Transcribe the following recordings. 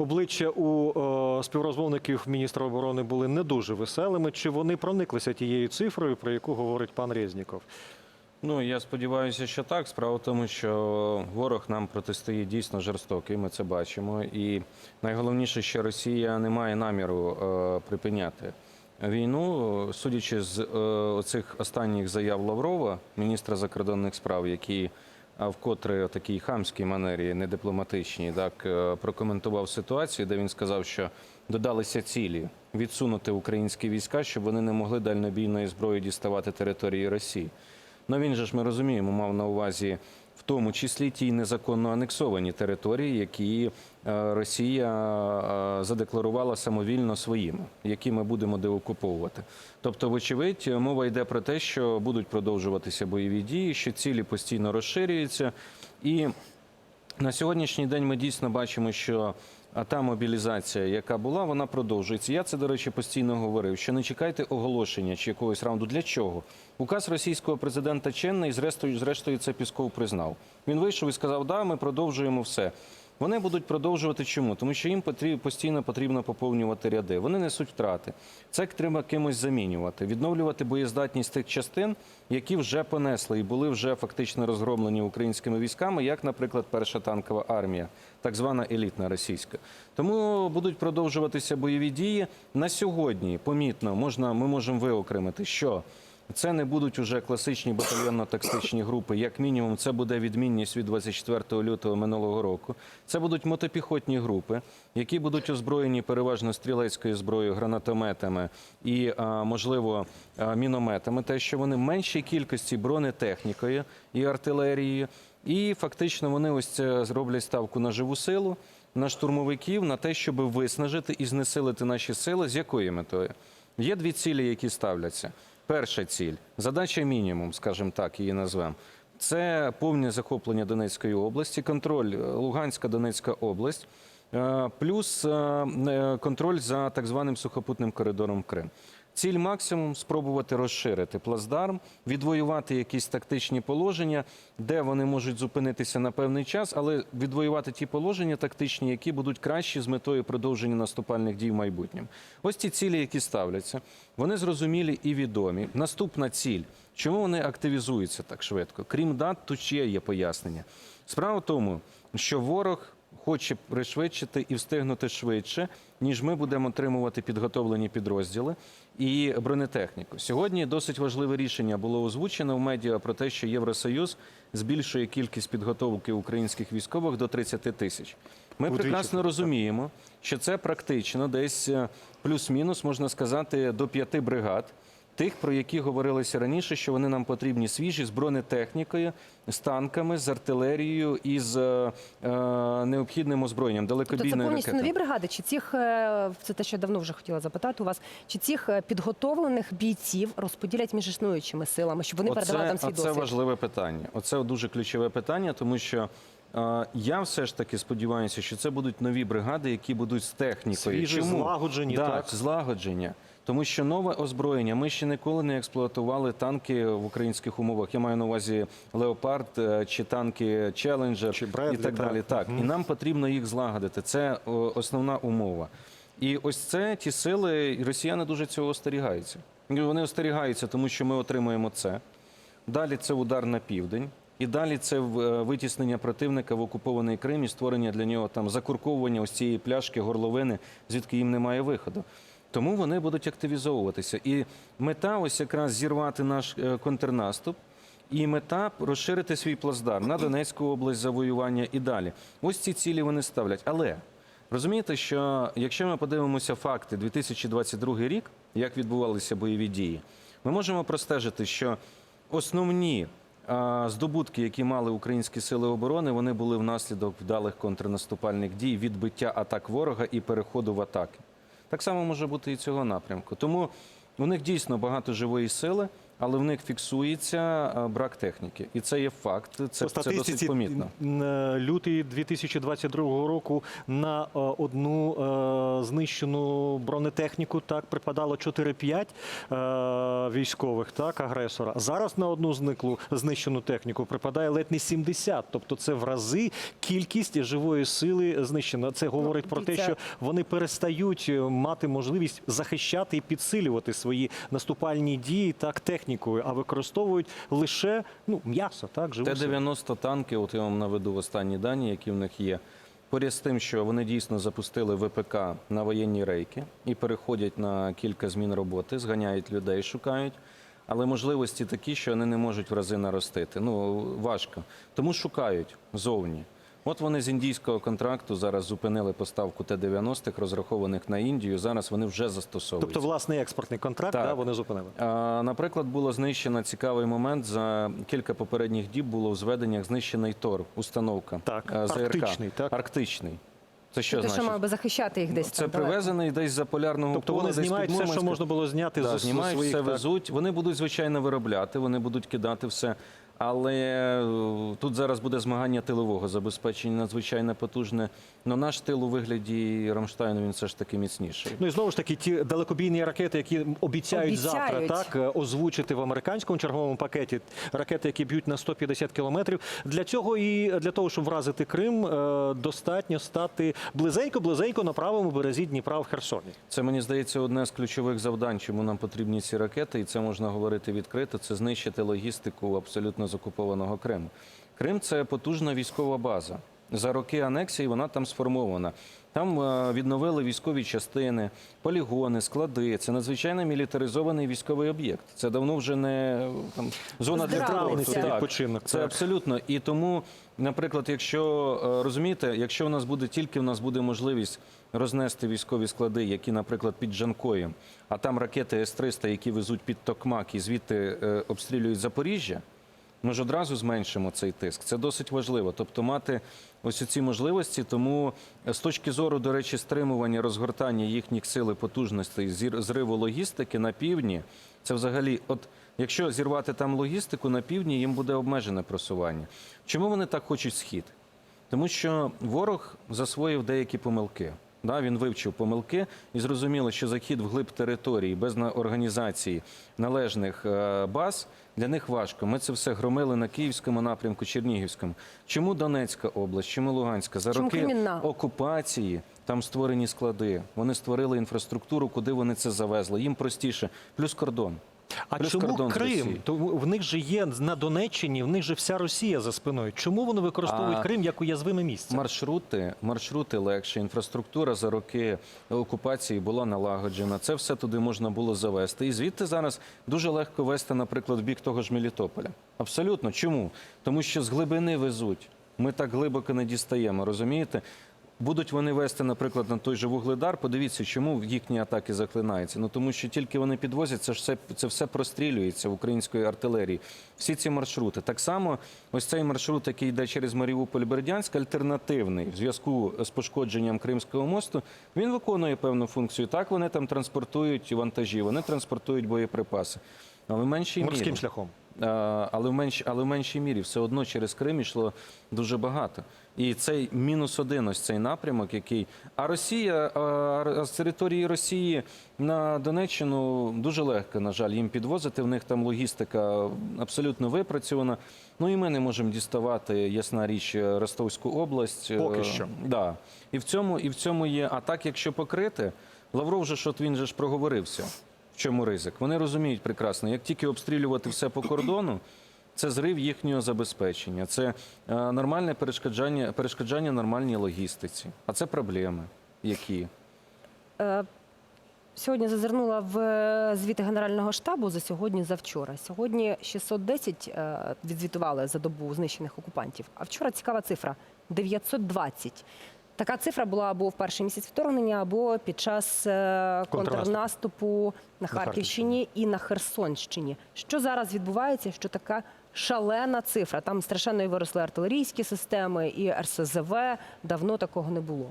Обличчя у е, співрозмовників міністра оборони були не дуже веселими. Чи вони прониклися тією цифрою, про яку говорить пан Резніков? Ну я сподіваюся, що так. Справа в тому, що ворог нам протистоїть дійсно жорстокий. Ми це бачимо. І найголовніше, що Росія не має наміру е, припиняти війну. Судячи з е, оцих останніх заяв Лаврова, міністра закордонних справ, які а вкотре в такій хамській манері, не дипломатичній, так е, прокоментував ситуацію, де він сказав, що додалися цілі відсунути українські війська, щоб вони не могли дальнобійної зброї діставати території Росії. Ну він же ж ми розуміємо, мав на увазі в тому числі ті незаконно анексовані території, які е, Росія е, задекларувала самовільно своїми, які ми будемо деокуповувати. Тобто, вочевидь, мова йде про те, що будуть продовжуватися бойові дії, що цілі постійно розширюються і. На сьогоднішній день ми дійсно бачимо, що а, та мобілізація, яка була, вона продовжується. Я це, до речі, постійно говорив, що не чекайте оголошення чи якогось раунду. Для чого? Указ російського президента чинний, зрештою, зрештою це Пісков признав. Він вийшов і сказав, да, ми продовжуємо все. Вони будуть продовжувати чому? Тому що їм потрібно постійно потрібно поповнювати ряди. Вони несуть втрати. Це треба кимось замінювати, відновлювати боєздатність тих частин, які вже понесли і були вже фактично розгромлені українськими військами, як, наприклад, перша танкова армія, так звана елітна російська. Тому будуть продовжуватися бойові дії на сьогодні. Помітно можна, ми можемо виокремити, що це не будуть уже класичні батальйонно-тактичні групи. Як мінімум, це буде відмінність від 24 лютого минулого року. Це будуть мотопіхотні групи, які будуть озброєні переважно стрілецькою зброєю, гранатометами і, можливо, мінометами. Те, що вони меншій кількості бронетехнікою і артилерією. І фактично вони ось це зроблять ставку на живу силу, на штурмовиків, на те, щоб виснажити і знесилити наші сили. З якою метою? Є дві цілі, які ставляться. Перша ціль задача мінімум, скажімо так, її назвемо. Це повне захоплення Донецької області, контроль е, Луганська Донецька область, е, плюс е, контроль за так званим сухопутним коридором Крим. Ціль максимум спробувати розширити плацдарм, відвоювати якісь тактичні положення, де вони можуть зупинитися на певний час, але відвоювати ті положення тактичні, які будуть кращі з метою продовження наступальних дій в майбутньому. Ось ці цілі, які ставляться, вони зрозумілі і відомі. Наступна ціль. Чому вони активізуються так швидко? Крім дат, тут ще є пояснення. Справа в тому, що ворог хоче пришвидшити і встигнути швидше, ніж ми будемо отримувати підготовлені підрозділи і бронетехніку. Сьогодні досить важливе рішення було озвучено в медіа про те, що Євросоюз збільшує кількість підготовки українських військових до 30 тисяч. Ми Удвічі, прекрасно розуміємо, що це практично десь е, плюс-мінус, можна сказати, до п'яти бригад. Тих, про які говорилося раніше, що вони нам потрібні свіжі з бронетехнікою, з танками, з артилерією і з е, е, необхідним озброєнням, Тобто це повністю нові бригади? Чи цих е, це те, що я давно вже хотіла запитати у вас? Чи цих е, підготовлених бійців розподілять між існуючими силами, щоб вони передавали там свій оце досвід? важливе питання. Оце дуже ключове питання, тому що я все ж таки сподіваюся, що це будуть нові бригади, які будуть з технікою. Свіжі, злагоджені, да, так. злагодження. Тому що нове озброєння, ми ще ніколи не експлуатували танки в українських умовах. Я маю на увазі Леопард е, чи танки Челенджер Чи і Бредлі, так так. далі. Так, і нам потрібно їх злагодити. Це основна умова. І ось це ті сили, і росіяни дуже цього остерігаються. Вони остерігаються, тому що ми отримуємо це. Далі це удар на південь. І далі це е, витіснення противника в окупований Крим і створення для нього там закурковування ось цієї пляшки, горловини, звідки їм немає виходу. Тому вони будуть активізовуватися. І мета ось якраз зірвати наш е, контрнаступ. І мета розширити свій плацдарм на Донецьку область завоювання і далі. Ось ці цілі вони ставлять. Але розумієте, що якщо ми подивимося факти 2022 рік, як відбувалися бойові дії, ми можемо простежити, що основні а, здобутки, які мали українські сили оборони, вони були внаслідок вдалих контрнаступальних дій, відбиття атак ворога і переходу в атаки. Так само може бути і цього напрямку. Тому у них дійсно багато живої сили, але в них фіксується е, брак техніки. І це є факт. Це, По це досить помітно. е, лютий 2022 року на е, одну знищену бронетехніку так припадало 4-5 е, військових, так агресора. Зараз на одну зниклу знищену техніку припадає ледь не 70. Тобто це в рази кількість живої сили знищена. Це говорить про те, що вони перестають мати можливість захищати і підсилювати свої наступальні дії так технікою, а використовують лише ну м'ясо, так живу силу. Т-90 танки, от я вам наведу останні дані, які в них є. Поряд з тим, що вони дійсно запустили ВПК на воєнні рейки і переходять на кілька змін роботи, зганяють людей, шукають. Але можливості такі, що вони не можуть в рази наростити. Ну важко. Тому шукають зовні. От вони з індійського контракту зараз зупинили поставку Т-90, розрахованих на Індію. Зараз вони вже застосовують. Тобто власний експортний контракт, Так. да, вони зупинили. А, Наприклад, було знищено цікавий момент. За кілька попередніх діб було в зведеннях знищений ТОР, установка Так, е, ЗРК. арктичний, так? Арктичний. Це що Те, що мав би захищати їх десь Це там далеко. привезений десь за полярного Тобто пола, вони десь знімають все, що можна було зняти Да, з знімають, своїх все так. везуть. Вони будуть звичайно виробляти, вони будуть кидати все. Але е, тут зараз буде змагання тилового забезпечення надзвичайно потужне. Но наш тил у вигляді Рамштайну він все ж таки міцніший. Ну і знову ж таки, ті далекобійні ракети, які обіцяють, завтра так е, озвучити в американському черговому пакеті ракети, які б'ють на 150 кілометрів. Для цього і для того, щоб вразити Крим, е, достатньо стати близенько, близенько на правому березі Дніпра в Херсоні. Це мені здається одне з ключових завдань, чому нам потрібні ці ракети, і це можна говорити відкрито. Це знищити логістику абсолютно з окупованого Криму. Крим це потужна військова база. За роки анексії вона там сформована. Там е, відновили військові частини, полігони, склади. Це надзвичайно мілітаризований військовий об'єкт. Це давно вже не там зона відпочинок. Це так. абсолютно. І тому, наприклад, якщо е, розумієте, якщо у нас буде тільки у нас буде можливість рознести військові склади, які, наприклад, під Жанкоєм, а там ракети С-300, які везуть під Токмак і звідти е, обстрілюють Запоріжжя. Ми ж одразу зменшимо цей тиск. Це досить важливо. Тобто мати ось ці можливості. Тому е, з точки зору, до речі, стримування, розгортання їхніх сил і потужностей, зриву логістики на півдні, це взагалі, от якщо зірвати там логістику на півдні, їм буде обмежене просування. Чому вони так хочуть схід? Тому що ворог засвоїв деякі помилки. Да, він вивчив помилки і зрозуміло, що захід вглиб території без організації належних е, баз для них важко. Ми це все громили на Київському напрямку, Чернігівському. Чому Донецька область, чому Луганська? За роки Кримінна? окупації там створені склади. Вони створили інфраструктуру, куди вони це завезли. Їм простіше, плюс кордон. А Плюс чому кордон з Крим? Росією. Тому в них же є на Донеччині, в них же вся Росія за спиною. Чому вони використовують А Крим як уязвиме місце? Маршрути, маршрути легше, інфраструктура за роки окупації була налагоджена. Це все туди можна було завести. І звідти зараз дуже легко вести, наприклад, в бік того ж Мелітополя. Абсолютно. Чому? Тому що з глибини везуть. Ми так глибоко не дістаємо, розумієте? Будуть вони вести, наприклад, на той же вугледар. Подивіться, чому їхні атаки заклинаються. Ну тому що тільки вони підвозять, це це все прострілюється в української артилерії. Всі ці маршрути. Так само, ось цей маршрут, який йде через Маріуполь Бердянськ, альтернативний в зв'язку з пошкодженням Кримського мосту. Він виконує певну функцію. Так вони там транспортують вантажі, вони транспортують боєприпаси. Але в меншій Морським мірі. шляхом. Але в менш, але в меншій мірі все одно через Крим йшло дуже багато. І цей мінус один, ось цей напрямок, який. А Росія а, з території Росії на Донеччину дуже легко, на жаль, їм підвозити. В них там логістика абсолютно випрацьована. Ну і ми не можемо діставати, ясна річ, Ростовську область. Поки Е, що. Да. І в цьому, і в цьому є. А так, якщо покрити, Лавров же ж от він же ж проговорився. Чому ризик? Вони розуміють прекрасно, як тільки обстрілювати все по кордону, це зрив їхнього забезпечення, це е, нормальне перешкоджання, перешкоджання нормальній логістиці. А це проблеми, які Е, Сьогодні зазирнула в е, звіти Генерального штабу за сьогодні, за вчора. Сьогодні 610 е, відзвітували за добу знищених окупантів. А вчора цікава цифра 920. Така цифра була або в перший місяць вторгнення, або під час е, контрнаступу на Харківщині і на Херсонщині. Що зараз відбувається? Що така шалена цифра? Там страшенно і виросли артилерійські системи, і РСЗВ. Давно такого не було.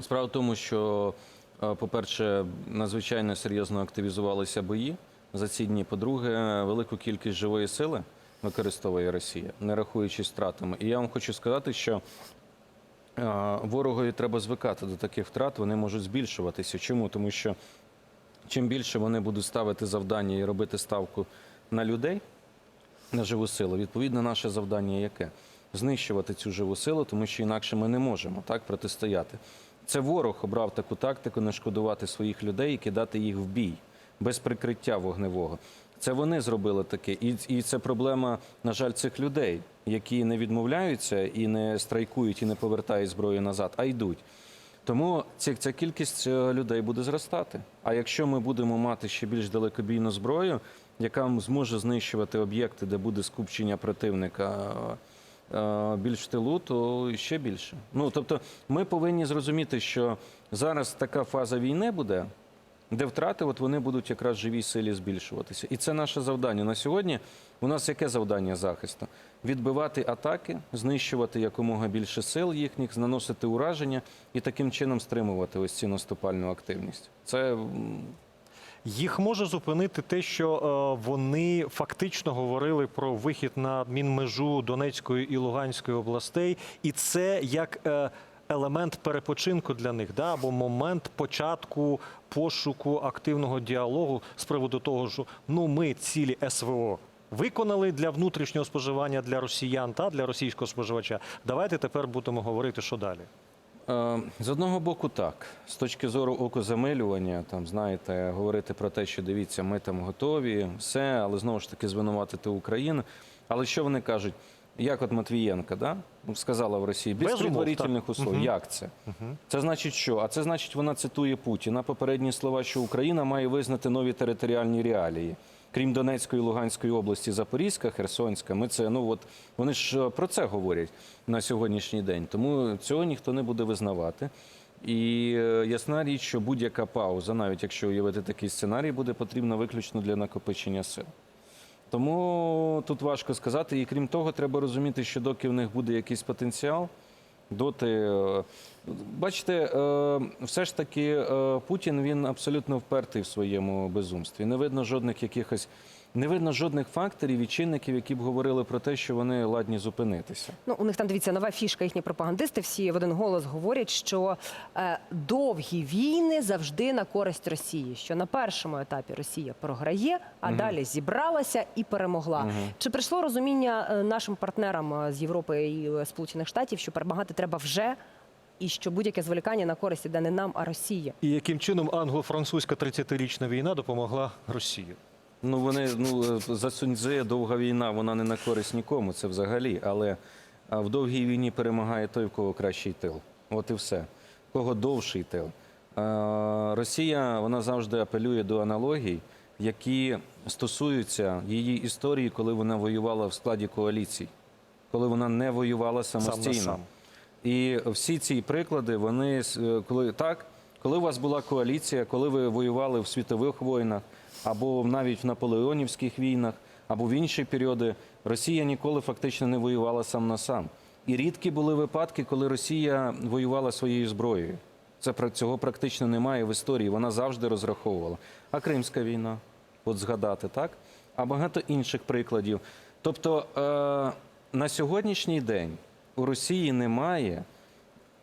Справа в тому, що, е, по-перше, надзвичайно серйозно активізувалися бої за ці дні. По-друге, велику кількість живої сили використовує Росія, не рахуючись втратами. І я вам хочу сказати, що ворогові треба звикати до таких втрат, вони можуть збільшуватися. Чому? Тому що чим більше вони будуть ставити завдання і робити ставку на людей, на живу силу, відповідно, наше завдання яке? Знищувати цю живу силу, тому що інакше ми не можемо так протистояти. Це ворог обрав таку тактику не шкодувати своїх людей і кидати їх в бій без прикриття вогневого. Це вони зробили таке, і, і це проблема, на жаль, цих людей, які не відмовляються і не страйкують, і не повертають зброю назад, а йдуть. Тому ця, ця кількість е, людей буде зростати. А якщо ми будемо мати ще більш далекобійну зброю, яка зможе знищувати об'єкти, де буде скупчення противника е, більш в тилу, то ще більше. Ну тобто, ми повинні зрозуміти, що зараз така фаза війни буде, де втрати от вони будуть якраз живій силі збільшуватися. І це наше завдання. На сьогодні у нас яке завдання захисту? Відбивати атаки, знищувати якомога більше сил їхніх, наносити ураження і таким чином стримувати ось цю наступальну активність. Це Їх може зупинити те, що е, вони фактично говорили про вихід на адмінмежу Донецької і Луганської областей, і це як е, елемент перепочинку для них, да, або момент початку пошуку активного діалогу з приводу того, що ну ми цілі СВО. Виконали для внутрішнього споживання для росіян та для російського споживача. Давайте тепер будемо говорити, що далі. Е, З одного боку, так. З точки зору окозамилювання, там, знаєте, говорити про те, що дивіться, ми там готові, все, але знову ж таки звинуватити Україну. Але що вони кажуть? Як от Матвієнка, да? сказала в Росії, без, Без умов, предварительних условий. Мгм. Як це? Це значить що? А це значить, вона цитує Путіна попередні слова, що Україна має визнати нові територіальні реалії. Крім Донецької, Луганської області, Запорізька, Херсонська, ми це ну от вони ж е, про це говорять на сьогоднішній день. Тому цього ніхто не буде визнавати. І е, ясна річ, що будь-яка пауза, навіть якщо уявити такий сценарій, буде потрібна виключно для накопичення сил. Тому тут важко сказати. І крім того, треба розуміти, що доки в них буде якийсь потенціал, доти. е, Бачите, е, все ж таки е, Путін він абсолютно впертий в своєму безумстві. Не видно жодних якихось. Не видно жодних факторів і чинників, які б говорили про те, що вони ладні зупинитися. Ну, у них там дивіться нова фішка. Їхні пропагандисти всі в один голос говорять, що е, довгі війни завжди на користь Росії. Що на першому етапі Росія програє, а далі зібралася і перемогла. Чи прийшло розуміння е, нашим партнерам е, з Європи і е, Сполучених Штатів, що перемагати треба вже, і що будь-яке зволікання на користь іде не нам, а Росії? І яким чином англо-французька 30-річна війна допомогла Росії? Ну вони ну за Суньцзе довга війна, вона не на користь нікому. Це взагалі. Але в довгій війні перемагає той, в кого кращий тил. От і все. В Кого довший тил. Росія вона завжди апелює до аналогій, які стосуються її історії, коли вона воювала в складі коаліцій, коли вона не воювала самостійно. сам. І всі ці приклади, вони е, коли так, коли у вас була коаліція, коли ви воювали в світових війнах, або навіть в наполеонівських війнах, або в інші періоди, Росія ніколи фактично не воювала сам на сам. І рідкі були випадки, коли Росія воювала своєю зброєю. Це цього практично немає в історії. Вона завжди розраховувала. А Кримська війна, от згадати, так? А багато інших прикладів. Тобто е, на сьогоднішній день у Росії немає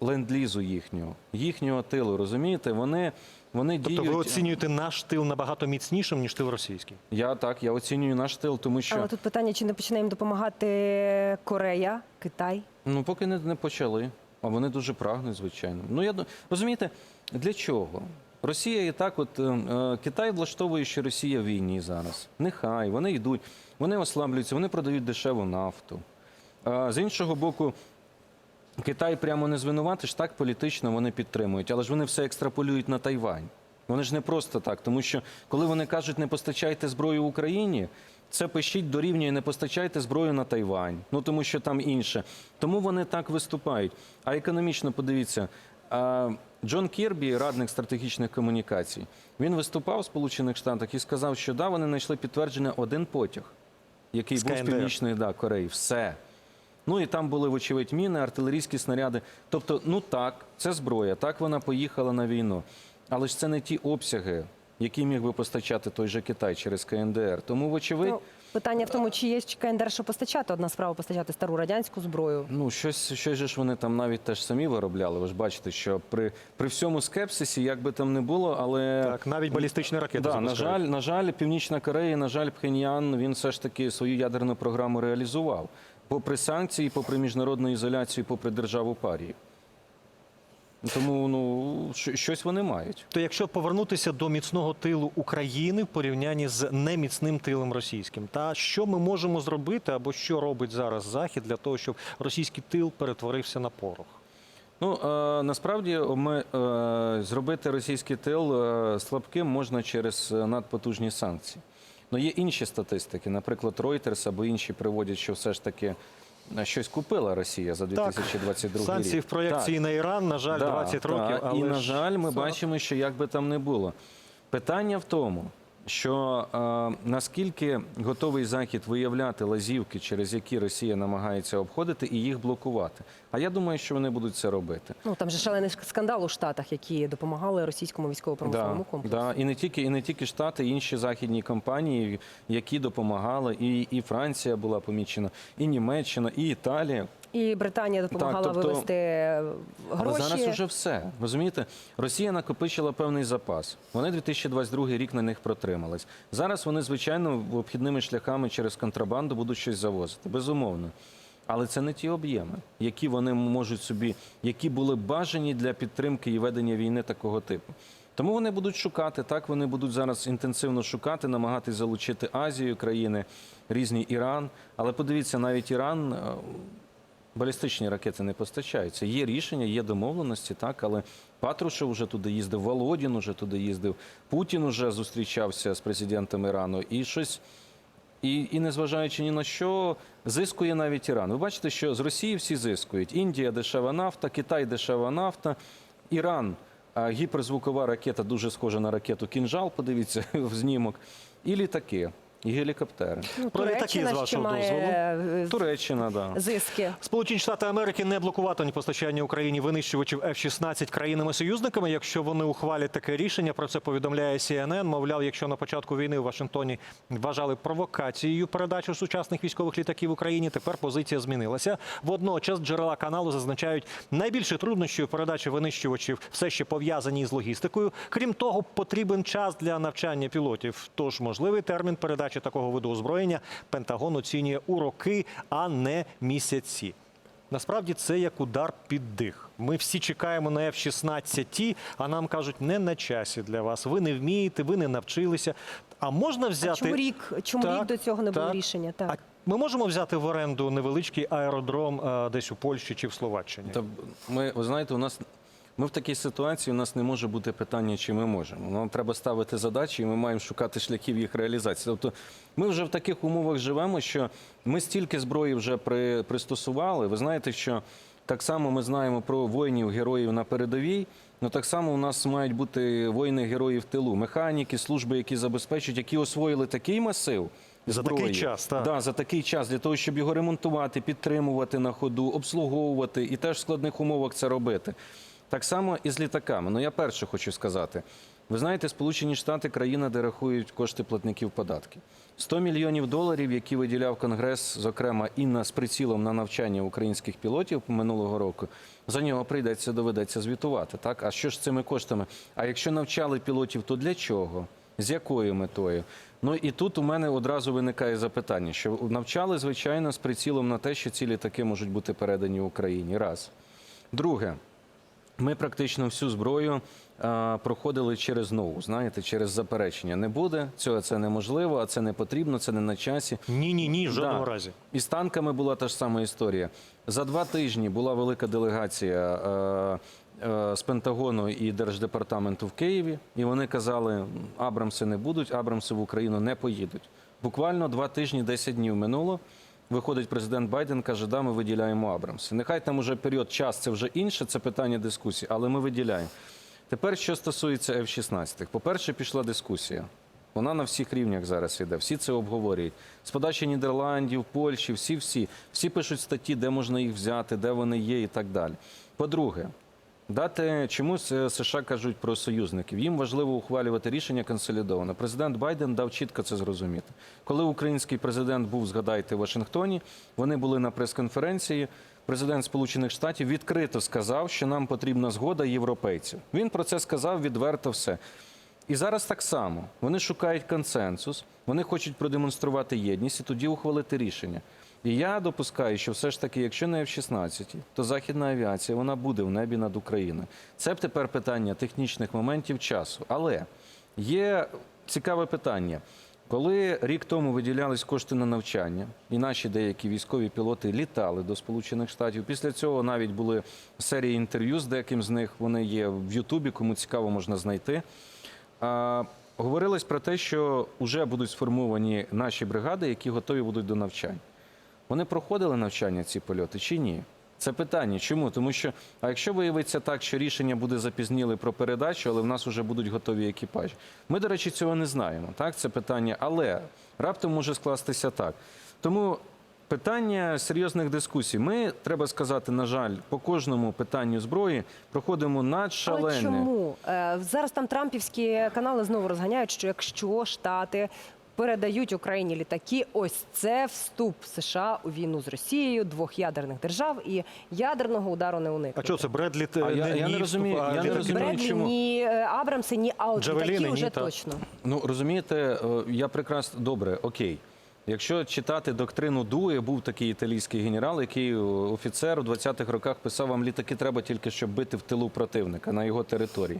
ленд-лізу їхнього, їхнього тилу. Розумієте? Вони, вони Тобто діють. ви оцінюєте наш тил набагато мічнішим, ніж тил російський? Я так, я оцінюю наш тил, тому що Але тут питання: чи не починає їм допомагати Корея, Китай? ну поки не, не почали. А вони дуже прагнуть, звичайно. Ну я розумієте, для чого? Росія і так, от е, е, Китай влаштовує, що Росія в війні зараз. Нехай вони йдуть, вони ослаблюються, вони продають дешеву нафту. А з іншого боку, Китай прямо не звинуватиш, так політично вони підтримують, але ж вони все екстраполюють на Тайвань. Вони ж не просто так, тому що коли вони кажуть, не постачайте зброю Україні, це пишіть дорівнює не постачайте зброю на Тайвань. Ну тому що там інше. Тому вони так виступають. А економічно подивіться. Джон Кірбі, радник стратегічних комунікацій, він виступав в Сполучених Штатах і сказав, що да, вони знайшли підтвердження один потяг, який З був з північної да, Кореї. Все. Ну і там були, вочевидь, міни, артилерійські снаряди. Тобто, ну так, це зброя, так вона поїхала на війну. Але ж це не ті обсяги, який міг би постачати той же Китай через КНДР. Тому, вочевидь, Ну, питання в тому, чи є КНДР, що постачати. Одна справа постачати стару радянську зброю. Ну, щось, щось же ж вони там навіть теж самі виробляли. Ви ж бачите, що при, при всьому скепсисі, як би там не було, але Так, навіть балістичні ракети да, на жаль, на жаль, Північна Корея, на жаль, Пхеньян, він все ж таки свою ядерну програму реалізував. Попри санкції, попри міжнародну ізоляцію, попри державу парії. Тому ну, щось вони мають. То якщо повернутися до міцного тилу України в порівнянні з неміцним тилом російським, та що ми можемо зробити або що робить зараз Захід для того, щоб російський тил перетворився на порох? Ну е, насправді ми, е, зробити російський тил е, слабким можна через надпотужні санкції. Ну є інші статистики, наприклад, Reuters або інші приводять, що все ж таки е, щось купила Росія за 2022 санкції рік. в проєкції на Іран, на жаль, Да, 20 років. так. Але і на жаль, ми 40. бачимо, що як би там не було. Питання в тому, що е, наскільки готовий захід виявляти лазівки, через які Росія намагається обходити, і їх блокувати. А я думаю, що вони будуть це робити. Ну там же шалений скандал у Штатах, які допомагали російському військово-промисловому комплексу. Да, і не тільки і не тільки Штати, інші західні компанії, які допомагали, і, і Франція була помічена, і Німеччина, і Італія. І Британія допомагала Так, тобто- вивести Але зараз вже все. Розумієте, Росія накопичила певний запас. Вони 2022 рік на них протримались. Зараз вони, звичайно, обхідними шляхами через контрабанду будуть щось завозити. Безумовно. Але це не ті об'єми, які вони можуть собі, які були бажані для підтримки і ведення війни такого типу. Тому вони будуть шукати, так вони будуть зараз інтенсивно шукати, намагатись залучити Азію, країни, різні Іран. Але подивіться, навіть Іран е, балістичні ракети не постачаються. Є рішення, є домовленості, так, але Патрушев вже туди їздив, Володін уже туди їздив, Путін уже зустрічався з президентом Ірану і щось. І, і незважаючи ні на що, зискує навіть Іран. Ви бачите, що з Росії всі зискують. Індія дешева нафта, Китай дешева нафта, Іран гіперзвукова ракета, дуже схожа на ракету Кінжал, подивіться в знімок, і літаки, і гелікоптери. Ну, Про літаки, Туреччина з ще вашого має е, Туреччина, да. зиски. Сполучені Штати Америки не блокуватимуть постачання Україні винищувачів F-16 країнами-союзниками, якщо вони ухвалять таке рішення. Про це повідомляє CNN. Мовляв, якщо на початку війни в Вашингтоні вважали провокацією передачу сучасних військових літаків Україні, тепер позиція змінилася. Водночас джерела каналу зазначають, найбільше труднощів передачі винищувачів все ще пов'язані з логістикою. Крім того, потрібен час для навчання пілотів. Тож можливий термін передачі такого виду озброєння Пентагон оцінює у роки, а не місяці. Насправді це як удар під дих. Ми всі чекаємо на F-16, а нам кажуть, не на часі для вас. Ви не вмієте, ви не навчилися. А можна взяти А чому рік? Чому Так, рік до цього не було так. рішення? А Так. ми можемо взяти в оренду невеличкий аеродром е, десь у Польщі чи в Словаччині? Та ми, ви знаєте, у нас ми в такій ситуації, у нас не може бути питання, чи ми можемо. Нам треба ставити задачі, і ми маємо шукати шляхів їх реалізації. Тобто ми вже в таких умовах живемо, що ми стільки зброї вже при, пристосували. Ви знаєте, що так само ми знаємо про воїнів, героїв на передовій. Ну так само у нас мають бути воїни герої в тилу, механіки, служби, які забезпечують, які освоїли такий масив. За такий час, так. Да, за такий час для того, щоб його ремонтувати, підтримувати на ходу, обслуговувати і теж в складних умовах це робити. Так само і з літаками. Ну я перше хочу сказати. Ви знаєте, Сполучені Штати країна, де рахують кошти платників податків. 100 мільйонів доларів, які виділяв Конгрес, зокрема і на з прицілом на навчання українських пілотів минулого року. За нього прийдеться доведеться звітувати. Так, а що ж з цими коштами? А якщо навчали пілотів, то для чого? З якою метою? Ну і тут у мене одразу виникає запитання: що навчали, звичайно, з прицілом на те, що ці літаки можуть бути передані Україні. Раз. Друге, ми практично всю зброю а, проходили через нову, знаєте, через заперечення. Не буде цього, це неможливо, а це не потрібно, це не на часі. Ні, ні, ні, в жодному Да. разі. І з танками була та ж сама історія. За два тижні була велика делегація е, е, з Пентагону і Держдепартаменту в Києві, і вони казали, Абрамси не будуть, Абрамси в Україну не поїдуть. Буквально два тижні, 10 днів минуло. Виходить президент Байден, каже, да, ми виділяємо Абрамси. Нехай там уже період час, це вже інше, це питання дискусії, але ми виділяємо. Тепер, що стосується F-16. По-перше, пішла дискусія. Вона на всіх рівнях зараз йде. Всі це обговорюють. З подачі Нідерландів, Польщі, всі-всі. Всі пишуть статті, де можна їх взяти, де вони є і так далі. По-друге, Дати чомусь е, США кажуть про союзників. Їм важливо ухвалювати рішення консолідовано. Президент Байден дав чітко це зрозуміти. Коли український президент був, згадайте, в Вашингтоні, вони були на прес-конференції. Президент Сполучених Штатів відкрито сказав, що нам потрібна згода європейців. Він про це сказав відверто все. І зараз так само вони шукають консенсус, вони хочуть продемонструвати єдність і тоді ухвалити рішення. І я допускаю, що все ж таки, якщо не F-16, то західна авіація вона буде в небі над Україною. Це б тепер питання технічних моментів часу. Але є цікаве питання. Коли рік тому виділялись кошти на навчання, і наші деякі військові пілоти літали до Сполучених Штатів, після цього навіть були серії інтерв'ю з деяким з них. Вони є в Ютубі, кому цікаво можна знайти. А, говорилось про те, що вже будуть сформовані наші бригади, які готові будуть до навчань. Вони проходили навчання ці польоти чи ні? Це питання. Чому? Тому що, а якщо виявиться так, що рішення буде запізніли про передачу, але в нас вже будуть готові екіпажі. Ми, до речі, цього не знаємо. Так, це питання, але раптом може скластися так. Тому питання серйозних дискусій. Ми, треба сказати, на жаль, по кожному питанню зброї проходимо Але надшалене. чому Е, зараз там трампівські канали знову розганяють, що якщо штати передають Україні літаки, ось це вступ США у війну з Росією, двох ядерних держав і ядерного удару не А уникнути. що це Бредлі? А я- я не ні розумію, вступ, а я не розумію, Бредлі, чому? ні е, Абрамси, ні а от Джавеліни, літаки ні, вже так. точно. Ну розумієте, е, я прекрасно добре, окей. Якщо читати доктрину Дує, був такий італійський генерал, який е, офіцер у 20-х роках писав, вам літаки треба тільки, щоб бити в тилу противника на його території.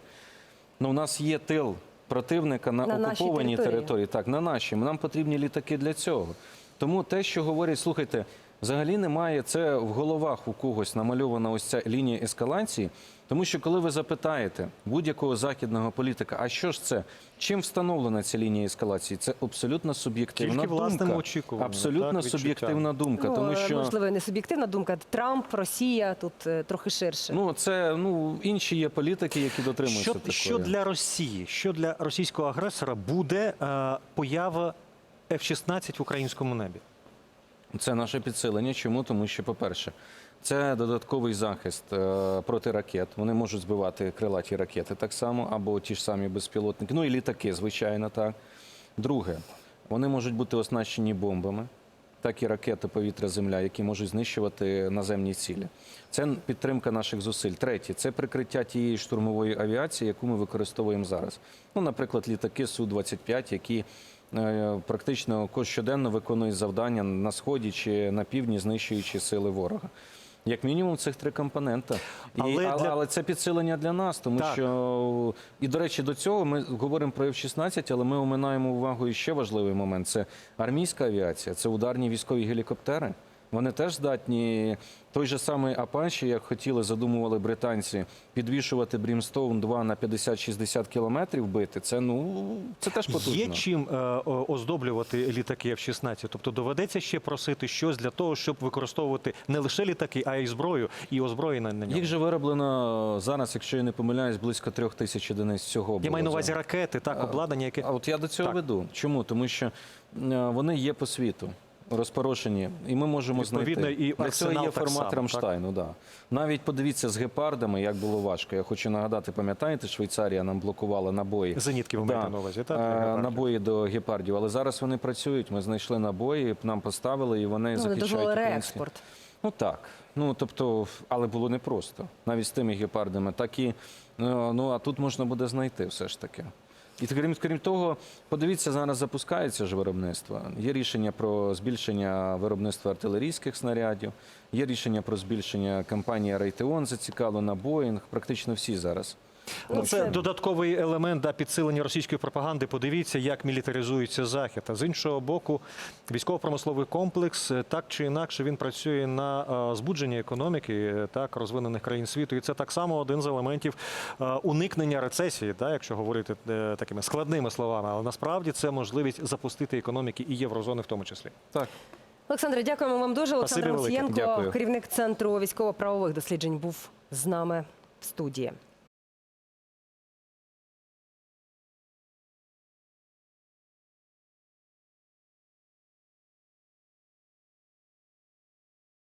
Ну, у нас є тил противника на, На окупованій території. території. Так, на нашій. Нам потрібні літаки для цього. Тому те, що говорять, слухайте, взагалі немає це в головах у когось намальована ось ця лінія ескалації. Тому що коли ви запитаєте будь-якого західного політика, а що ж це? Чим встановлена ця лінія ескалації? Це абсолютно суб'єктивна Тільки думка. власним очікуванням, Абсолютно так, суб'єктивна думка. Ну, тому е, що можливо, не суб'єктивна думка. Трамп, Росія тут е, трохи ширше. ну це ну інші є політики, які дотримуються Що, такої. що для Росії, що для російського агресора буде е, поява F-16 в українському небі? Це наше підсилення. Чому? Тому що, по-перше, це додатковий захист е, проти ракет. Вони можуть збивати крилаті ракети так само, або ті ж самі безпілотники. Ну і літаки, звичайно, так. Друге, вони можуть бути оснащені бомбами, так і ракети повітря-земля, які можуть знищувати наземні цілі. Це підтримка наших зусиль. Третє це прикриття тієї штурмової авіації, яку ми використовуємо зараз. Ну, наприклад, літаки Су-25, які практично щоденно виконують завдання на сході чи на півдні, знищуючи сили ворога. Як мінімум, цих три компонента. І, Але але, для- але це підсилення для нас, тому Так. що і до речі, до цього ми говоримо про F-16, але ми оминаємо увагу і ще важливий момент: це армійська авіація, це ударні військові гелікоптери. Вони теж здатні той же самий Апаші, як хотіли, задумували британці, підвішувати Брімстоун 2 на 50-60 кілометрів бити. Це ну це теж потужно. Є чим е, оздоблювати літаки F-16? Тобто доведеться ще просити щось для того, щоб використовувати не лише літаки, а й зброю і озброєння на ньому. Їх же вироблено зараз, якщо я не помиляюсь, близько трьох тисяч одиниць всього. Я маю на увазі ракети, так, обладнання, яке А от я до цього Так. веду. Чому? Тому що е, вони є по світу. Розпорошені, і ми можемо Відповідно, знайти. і Для цього арсенал є так формат само, так? Рамштайну. Да. Навіть подивіться з гепардами, як було важко. Я хочу нагадати, пам'ятаєте, Швейцарія нам блокувала набої. зенітки ви Да. маєте на увазі, так? Е? Набої до гепардів, але зараз вони працюють. Ми знайшли набої, нам поставили, і вони Ну, захищають дозволили українські- реекспорт. Ну так. Ну тобто, але було непросто. Навіть з тими гепардами. Так і, е, ну а тут можна буде знайти все ж таки. І крім, крім того, подивіться, зараз запускається ж виробництво. Є рішення про збільшення виробництва артилерійських снарядів, є рішення про збільшення компанії Raytheon зацікавлена, Боїнг, практично всі зараз. Ну, це це- додатковий елемент да, підсилення російської пропаганди. Подивіться, як мілітаризується захід. А з іншого боку, військово-промисловий комплекс е, так чи інакше він працює на е, збудження економіки е, так розвинених країн світу. І це так само один з елементів уникнення рецесії, да, якщо говорити такими складними словами. Але насправді це можливість запустити економіки і єврозони в тому числі. Так. Олександре, дякуємо вам дуже. Олександр велике. Мусієнко, керівник центру військово-правових досліджень, був з нами в студії.